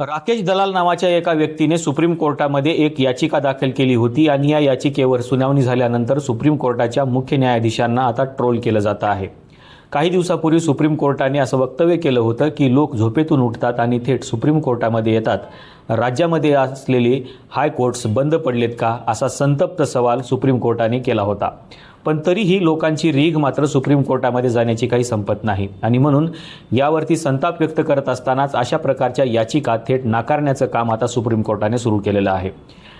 राकेश दलाल नावाच्या एका व्यक्तीने सुप्रीम कोर्टामध्ये एक याचिका दाखल केली होती आणि या याचिकेवर सुनावणी झाल्यानंतर सुप्रीम कोर्टाच्या मुख्य न्यायाधीशांना आता ट्रोल केलं जात आहे. काही दिवसापूर्वी सुप्रीम कोर्टाने असं वक्तव्य केलं होतं की लोक झोपेतून उठतात आणि थेट सुप्रीम कोर्टामध्ये येतात. राज्यामध्ये असलेले हायकोर्ट्स बंद पडलेत का असा संतप्त सवाल सुप्रीम कोर्टाने केला होता. पण तरीही लोकांची रीघ मात्र सुप्रीम कोर्टामध्ये जाण्याची काही संपत नाही. आणि म्हणून यावरती संताप व्यक्त करत असतानाच अशा प्रकारच्या याचिका थेट नाकारण्याचं काम आता सुप्रीम कोर्टाने सुरू केलेलं आहे.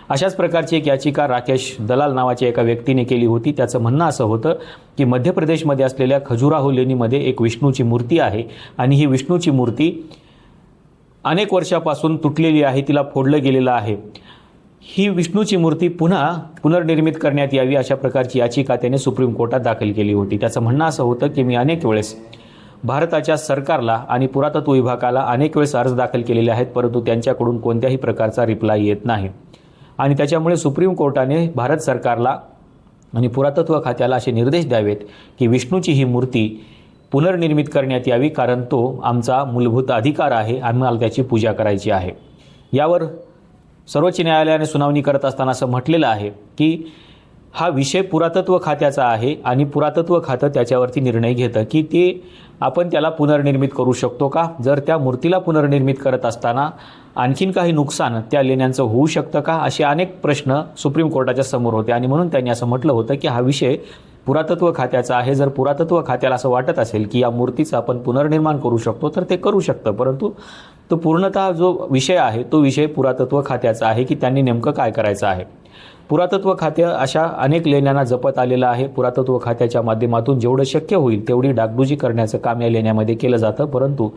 अशाच प्रकारची एक याचिका राकेश दलाल नावाच्या एका व्यक्तीने केली होती. त्याचं म्हणणं असं होतं की मध्य प्रदेशमध्ये असलेल्या खजुराहो लेणीमध्ये एक विष्णूची मूर्ती आहे आणि ही विष्णूची मूर्ती अनेक वर्षापासून तुटलेली आहे तिला फोडलं गेलेलं आहे. ही विष्णूची मूर्ती पुन्हा पुनर्निर्मित करण्यात यावी अशा प्रकारची याचिका त्याने सुप्रीम कोर्टात दाखल केली होती. त्याचं म्हणणं असं होतं की मी अनेक वेळेस भारताच्या सरकारला आणि पुरातत्व विभागाला अनेक वेळेस अर्ज दाखल केलेले आहेत परंतु त्यांच्याकडून कोणत्याही प्रकारचा रिप्लाय येत नाही. आणि त्याच्यामुळे सुप्रीम कोर्टाने भारत सरकारला आणि पुरातत्व खात्याला असे निर्देश द्यावेत की विष्णूची ही मूर्ती पुनर्निर्मित करण्यात यावी कारण तो आमचा मूलभूत अधिकार आहे आम्हाला त्याची पूजा करायची आहे. यावर सर्वोच्च न्यायालयाने सुनावणी करत असताना असं म्हटलेलं आहे की हा विषय पुरातत्व खात्याचा आहे आणि पुरातत्व खातं त्याच्यावरती निर्णय घेतं की ते आपण त्याला पुनर्निर्मित करू शकतो का? जर त्या मूर्तीला पुनर्निर्मित करत असताना आणखीन काही नुकसान त्या लेण्यांचं होऊ शकतं का? असे अनेक प्रश्न सुप्रीम कोर्टाच्या समोर होते आणि म्हणून त्यांनी असं म्हटलं होतं की हा विषय पुरातत्व खात्याचा आहे. जर पुरातत्व खात्याला असं वाटत असेल की या मूर्तीचं आपण पुनर्निर्माण करू शकतो तर ते करू शकतं. परंतु तो पूर्णतः जो विषय आहे तो विषय पुरातत्व खात्याचा आहे की त्यांनी नेमकं काय करायचं आहे. पुरातत्व खाते अशा अनेक लेण्यांना जपत आलेलं आहे. पुरातत्व खात्याच्या माध्यमातून जेवढं शक्य होईल तेवढी डागडुजी करण्याचं काम या लेण्यामध्ये केलं जातं. परंतु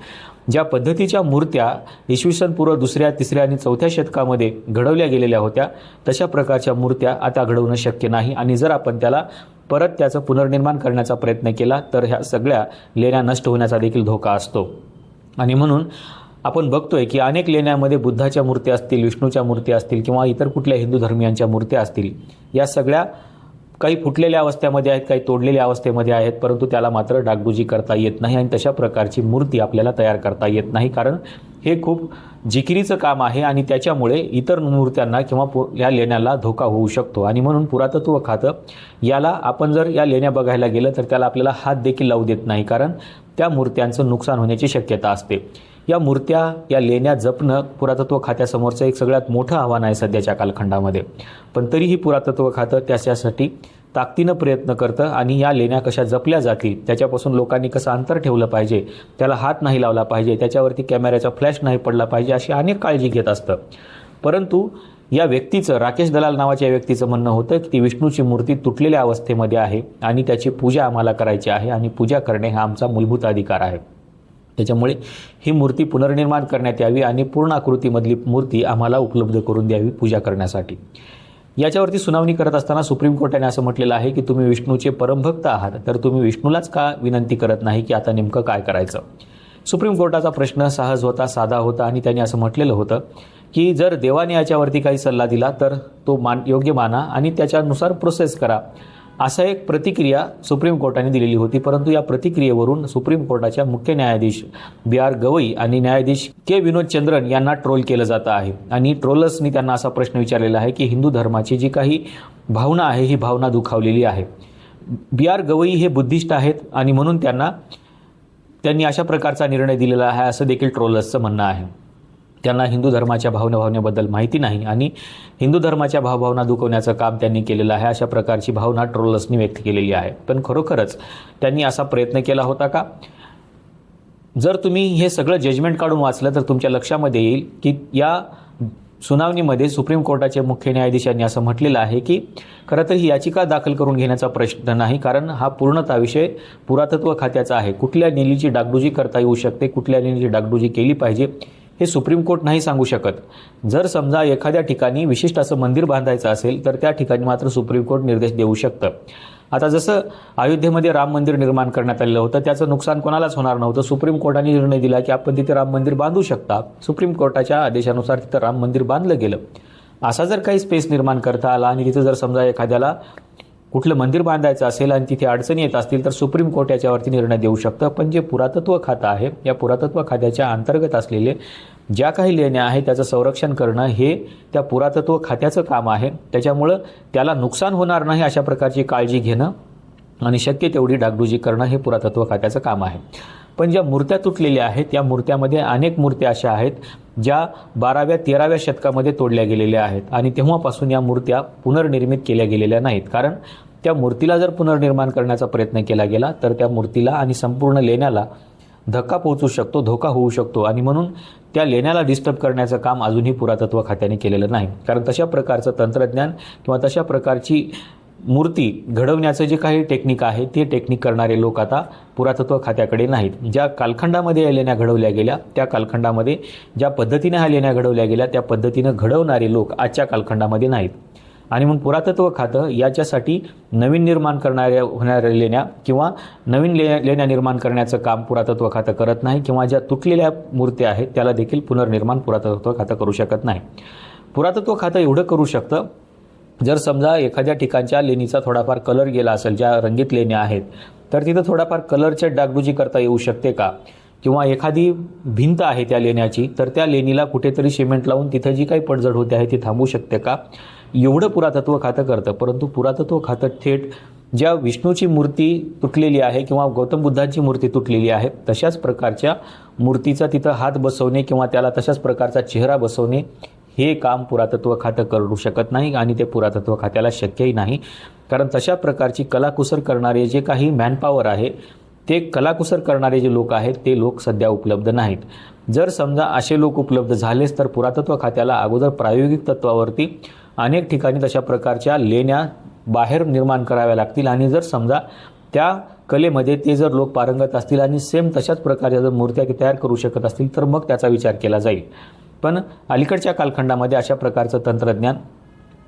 ज्या पद्धतीच्या मूर्त्या इसवी सन पूर्व दुसऱ्या तिसऱ्या आणि चौथ्या शतकामध्ये घडवल्या गेलेल्या होत्या तशा प्रकारच्या मूर्त्या आता घडवणं शक्य नाही. आणि जर आपण त्याला परत त्याचं पुनर्निर्माण करण्याचा प्रयत्न केला तर ह्या सगळ्या लेण्या नष्ट होण्याचा देखील धोका असतो. आणि म्हणून आपण बघतोय की अनेक लेण्यामध्ये बुद्धाच्या मूर्त्या असतील विष्णूच्या मूर्त्या असतील किंवा इतर कुठल्या हिंदू धर्मियांच्या मूर्त्या असतील या सगळ्या काही फुटलेल्या अवस्थेमध्ये आहेत काही तोडलेल्या अवस्थेमध्ये आहेत परंतु त्याला मात्र डागडुजी करता येत नाही आणि तशा प्रकारची मूर्ती आपल्याला तयार करता येत नाही. कारण हे खूप जिकिरीचं काम आहे आणि त्याच्यामुळे इतर मूर्त्यांना किंवा पु या लेण्याला धोका होऊ शकतो. आणि म्हणून पुरातत्व खातं याला आपण जर या लेण्या बघायला गेलं तर त्याला आपल्याला हात देखील लावू देत नाही कारण त्या मूर्त्यांचं नुकसान होण्याची शक्यता असते. या मूर्त्या या लेण्या जपणं पुरातत्व खात्यासमोरचं एक सगळ्यात मोठं आव्हान आहे सध्याच्या कालखंडामध्ये. पण तरीही पुरातत्व खातं त्याच्यासाठी ताकदीनं प्रयत्न करतं आणि या लेण्या कशा जपल्या जातील त्याच्यापासून लोकांनी कसं अंतर ठेवलं पाहिजे त्याला हात नाही लावला पाहिजे त्याच्यावरती कॅमेऱ्याचा फ्लॅश नाही पडला पाहिजे अशी अनेक काळजी घेत असतं. परंतु या व्यक्तीचं राकेश दलाल नावाच्या व्यक्तीचं म्हणणं होतं की ती विष्णूची मूर्ती तुटलेल्या अवस्थेमध्ये आहे आणि त्याची पूजा आम्हाला करायची आहे आणि पूजा करणे हा आमचा मूलभूत अधिकार आहे. त्याच्यामुळे ही मूर्ती पुनर्निर्माण करण्यात यावी आणि पूर्ण आकृतीमधली मूर्ती आम्हाला उपलब्ध करून द्यावी पूजा करण्यासाठी. याच्यावरती सुनावणी करत असताना सुप्रीम कोर्टाने असं म्हटलेलं आहे की तुम्ही विष्णूचे परमभक्त आहात तर तुम्ही विष्णूलाच का विनंती करत नाही की आता नेमकं काय करायचं? सुप्रीम कोर्टाचा प्रश्न सहज होता साधा होता आणि त्यांनी असं म्हटलेलं होतं की जर देवाने याच्यावरती काही सल्ला दिला तर तो मान योग्य माना आणि त्याच्यानुसार प्रोसेस करा. असा एक प्रतिक्रिया सुप्रीम कोर्टाने दिलेली होती. परंतु या प्रतिक्रियेवरून सुप्रीम कोर्टाच्या मुख्य न्यायाधीश बी आर गवई आणि न्यायाधीश के विनोद चंद्रन यांना ट्रोल केलं जात आहे. आणि ट्रोलर्सनी त्यांना असा प्रश्न विचारलेला आहे की हिंदू धर्माची जी काही भावना आहे ही भावना दुखावलेली आहे. बी आर गवई हे बुद्धिस्ट आहेत आणि म्हणून त्यांना त्यांनी अशा प्रकारचा निर्णय दिलेला आहे असं देखील ट्रोलर्सचं म्हणणं आहे. त्यांना हिंदू धर्माच्या भावना भावनेबद्दल माहिती नाही आणि हिंदू धर्माच्या भावभावना दुखवण्याचं काम त्यांनी केलेलं आहे अशा प्रकारची भावना ट्रोलर्सनी व्यक्त केलेली आहे. पण खरोखरच त्यांनी असा प्रयत्न केला होता का? जर तुम्ही हे सगळं जजमेंट काढून वाचलं तर तुमच्या लक्षामध्ये येईल की या सुनावणीमध्ये सुप्रीम कोर्टाचे मुख्य न्यायाधीशांनी असं म्हटलेलं आहे की खरं तर ही याचिका दाखल करून घेण्याचा प्रश्न नाही कारण हा पूर्णतः विषय पुरातत्व खात्याचा आहे. कुठल्या निलीची डागडुजी करता येऊ शकते? कुठल्या निलीची डागडुजी केली पाहिजे? हे सुप्रीम कोर्ट नाही सांगू शकत. जर समजा एखाद्या ठिकाणी विशिष्ट असं मंदिर बांधायचं असेल तर त्या ठिकाणी मात्र सुप्रीम कोर्ट निर्देश देऊ शकतं. आता जसं अयोध्येमध्ये राम मंदिर निर्माण करण्यात आलेलं होतं त्याचं नुकसान कोणालाच होणार नव्हतं. सुप्रीम कोर्टाने निर्णय दिला की आपण तिथे राम मंदिर बांधू शकता. सुप्रीम कोर्टाच्या आदेशानुसार तिथं राम मंदिर बांधलं गेलं. असा जर काही स्पेस निर्माण करता आला आणि तिथं जर समजा एखाद्याला कुठलं मंदिर बांधायचं असेल आणि तिथे अडचणी येत असतील तर सुप्रीम कोर्ट याच्यावरती निर्णय देऊ शकतं. पण जे पुरातत्व खातं आहे या पुरातत्व खात्याच्या अंतर्गत असलेले ज्या काही लेण्या आहेत त्याचं संरक्षण करणं हे त्या पुरातत्व खात्याचं काम आहे. त्याच्यामुळं त्याला नुकसान होणार नाही अशा प्रकारची काळजी घेणं आणि शक्य तेवढी डागडुजी करणं हे पुरातत्व खात्याचं काम आहे. पण ज्या मूर्त्या तुटलेल्या आहेत या मूर्त्यामध्ये अनेक मूर्त्या अशा आहेत ज्या बाराव्या तेराव्या शतकामध्ये तोडल्या गेलेल्या आहेत आणि तेव्हापासून या मूर्त्या पुनर्निर्मित केल्या गेलेल्या नाहीत. कारण त्या मूर्तीला जर पुनर्निर्माण करण्याचा प्रयत्न केला गेला तर त्या मूर्तीला आणि संपूर्ण लेण्याला धक्का पोहोचू शकतो धोका होऊ शकतो. आणि म्हणून त्या लेण्याला डिस्टर्ब करण्याचं काम अजूनही पुरातत्व खात्याने केलेलं नाही. कारण तशा प्रकारचं तंत्रज्ञान किंवा तशा प्रकारची मूर्ती घडवण्याचं जे काही टेक्निक आहे ते टेक्निक करणारे लोक आता पुरातत्व खात्याकडे नाहीत. ज्या कालखंडामध्ये या लेण्या घडवल्या गेल्या त्या कालखंडामध्ये ज्या पद्धतीने ह्या लेण्या घडवल्या गेल्या त्या पद्धतीनं घडवणारे लोक आजच्या कालखंडामध्ये नाहीत. आणि मग पुरातत्व खातं याच्यासाठी नवीन निर्माण करणाऱ्या होणाऱ्या लेण्या किंवा नवीन ले लेण्या निर्माण करण्याचं काम पुरातत्व खातं करत नाही किंवा ज्या तुटलेल्या मूर्त्या आहेत त्याला देखील पुनर्निर्माण पुरातत्व खातं करू शकत नाही. पुरातत्व खातं एवढं करू शकतं जर समजा एखाद्या ठिकाणच्या लेणीचा थोडाफार कलर गेला असेल ज्या रंगीत लेण्या आहेत तर तिथं थोडाफार कलरच्या डागडुजी करता येऊ शकते का? किंवा एखादी भिंत आहे त्या लेण्याची तर त्या लेणीला कुठेतरी सिमेंट लावून तिथं जी काही पडझड होते आहे ती थांबू शकते का? एवढं पुरातत्व खातं करतं परंतु पुरातत्व खातं थेट ज्या विष्णूची मूर्ती तुटलेली आहे किंवा गौतम बुद्धांची मूर्ती तुटलेली आहे तशाच प्रकारच्या मूर्तीचा तिथं हात बसवणे किंवा त्याला तशाच प्रकारचा चेहरा बसवणे हे काम पुरातत्व खातं करू शकत नाही आणि ते पुरातत्व खात्याला शक्यही नाही. कारण तशा प्रकारची कलाकुसर करणारे जे काही मॅनपॉवर आहे ते कलाकुसर करणारे जे लोक आहेत ते लोक सध्या उपलब्ध नाहीत. जर समजा असे लोक उपलब्ध झालेच तर पुरातत्व खात्याला अगोदर प्रायोगिक तत्वावरती अनेक ठिकाणी तशा प्रकारच्या लेण्या बाहेर निर्माण कराव्या लागतील आणि जर समजा त्या कलेमध्ये ते जर लोक पारंगत असतील आणि सेम तशाच प्रकारच्या जर मूर्त्या तयार करू शकत असतील तर मग त्याचा विचार केला जाईल. पण अलीकडच्या कालखंडामध्ये अशा प्रकारचं तंत्रज्ञान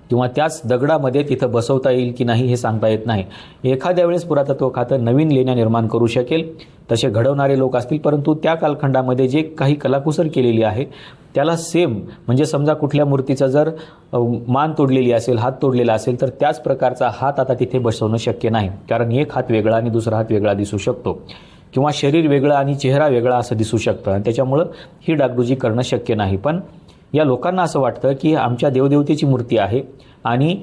किंवा त्याच दगडामध्ये तिथं बसवता येईल की नाही हे सांगता येत नाही. एखाद्या वेळेस पुरातत्व खातं नवीन लेण्या निर्माण करू शकेल. तसे घडवणारे लोक असतील परंतु त्या कालखंडामध्ये जे काही कलाकुसर केलेली आहे त्याला सेम म्हणजे समजा कुठल्या मूर्तीचा जर मान तोडलेली असेल हात तोडलेला असेल तर त्याच प्रकारचा हात आता तिथे बसवणं शक्य नाही. कारण एक हात वेगळा आणि दुसरा हात वेगळा दिसू शकतो. किंवा शरीर वेगळं आणि चेहरा वेगळा असं दिसू शकतं. आणि त्याच्यामुळं ही डागडुजी करणं शक्य नाही. पण या लोकांना असं वाटतं की आमच्या देवदेवतेची मूर्ती आहे आणि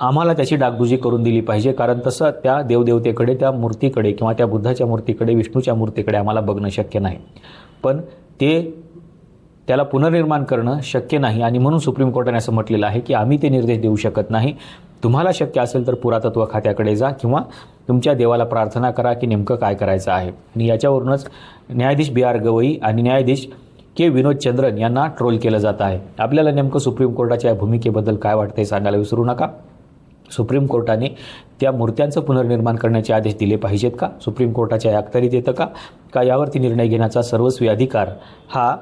आम्हाला त्याची डागडुजी करून दिली पाहिजे कारण तसं त्या देवदेवतेकडे त्या मूर्तीकडे किंवा त्या बुद्धाच्या मूर्तीकडे विष्णूच्या मूर्तीकडे आम्हाला बघणं शक्य नाही. पण ते त्याला पुनर्निर्माण करणं शक्य नाही आणि म्हणून सुप्रीम कोर्टाने असं म्हटलेलं आहे की आम्ही ते निर्देश देऊ शकत नाही. तुम्हाला शक्य असेल तर पुरातत्व खात्याकडे जा किंवा तुमच्या देवाला प्रार्थना करा की नेमकं काय करायचं आहे. आणि याच्यावरूनच न्यायाधीश बी आर गवई आणि न्यायाधीश के विनोद चंद्रन यांना ट्रोल केलं जात आहे. आपल्याला नेमकं सुप्रीम कोर्टाच्या या भूमिकेबद्दल काय वाटतंय सांगायला विसरू नका. सुप्रीम कोर्टाने त्या मूर्त्यांचं पुनर्निर्माण करण्याचे आदेश दिले पाहिजेत का? सुप्रीम कोर्टाच्या या अखत्यारीत येतं का? का यावरती निर्णय घेण्याचा सर्वस्वी अधिकार हा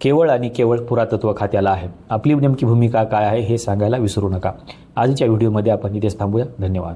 केवळ आणि केवळ पुरातत्व खात्याला आहे? आपली नेमकी भूमिका काय आहे हे सांगायला विसरू नका. आजच्या व्हिडिओमध्ये आपण इथेच थांबूया. धन्यवाद.